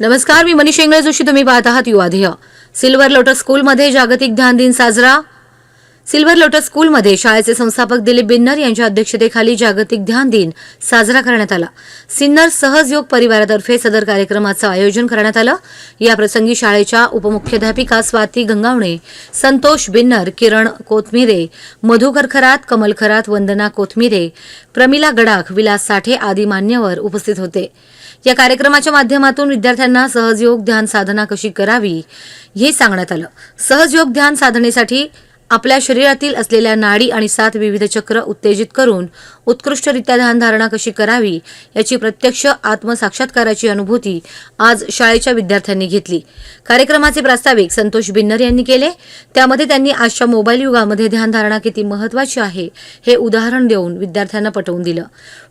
नमस्कार मी मनीष इंगळे जोशी. तुम्ही पाहत आहात युवाध्येय सिल्वर लोटस स्कूलमध्ये जागतिक ध्यान दिन साजरा. सिल्वर लोटस स्कूलमध्ये शाळेचे संस्थापक दिलीप बिन्नर यांच्या अध्यक्षतेखाली जागतिक ध्यान दिन साजरा करण्यात आला. सिन्नर सहजयोग परिवारातर्फे सदर कार्यक्रमाचं आयोजन करण्यात आलं. या प्रसंगी शाळेच्या उपमुख्याध्यापिका स्वाती गंगावणे संतोष बिन्नर किरण कोथमिरे मधुकर खरात कमल खरात वंदना कोथमिरे प्रमिला गडाख विलास साठे आदी मान्यवर उपस्थित होते. या कार्यक्रमाच्या माध्यमातून विद्यार्थ्यांना सहजयोग ध्यान साधना कशी करावी हे सांगण्यात आलं. सहजयोग ध्यान साधनेसाठी आपल्या शरीरातील असलेल्या नाडी आणि सात विविध चक्र उत्तेजित करून उत्कृष्टरित्या ध्यानधारणा कशी करावी याची प्रत्यक्ष आत्मसाक्षात्काराची अनुभूती आज शाळेच्या विद्यार्थ्यांनी घेतली. कार्यक्रमाचे प्रास्ताविक संतोष बिन्नर यांनी केले. त्यामध्ये त्यांनी आजच्या मोबाईल युगामध्ये ध्यानधारणा किती महत्वाची आहे हे उदाहरण देऊन विद्यार्थ्यांना पटवून दिलं.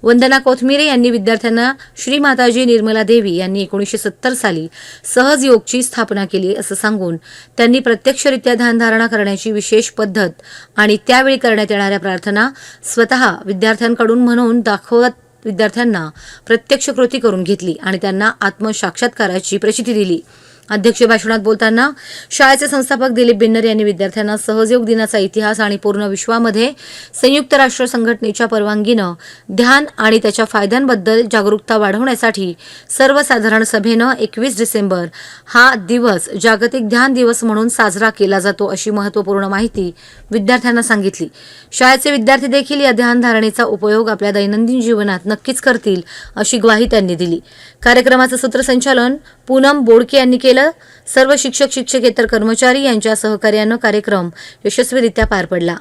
वंदना कोथमिरे यांनी विद्यार्थ्यांना श्री माताजी निर्मला देवी यांनी एकोणीसशे सत्तर साली सहज योगची स्थापना केली असं सांगून त्यांनी प्रत्यक्षरित्या ध्यानधारणा करण्याची विशेष पद्धत आणि त्यावेळी करण्यात येणाऱ्या प्रार्थना स्वतः विद्यार्थ्यांकडून म्हणून दाखवत विद्यार्थ्यांना प्रत्यक्ष कृती करून घेतली आणि त्यांना आत्मसाक्षात्काराची प्रचिती दिली. अध्यक्ष भाषणात बोलताना शाळेचे संस्थापक दिलीप बिन्नर यांनी विद्यार्थ्यांना सहयोग दिनाचा इतिहास आणि पूर्ण विश्वामध्ये संयुक्त राष्ट्र संघटनेच्या परवानगीनं ध्यान आणि त्याच्या फायद्यांबद्दल जागरूकता वाढवण्यासाठी सर्वसाधारण सभेनं एकवीस डिसेंबर हा दिवस जागतिक ध्यान दिवस म्हणून साजरा केला जातो अशी महत्त्वपूर्ण माहिती विद्यार्थ्यांना सांगितली. शाळेचे विद्यार्थी देखील या ध्यानधारणेचा उपयोग आपल्या दैनंदिन जीवनात नक्कीच करतील अशी ग्वाही त्यांनी दिली. कार्यक्रमाचं सूत्रसंचालन पूनम बोडके यांनी केलं. सर्व शिक्षक शिक्षकेतर कर्मचारी यांच्या सहकार्यानं कार्यक्रम यशस्वीरित्या पार पडला.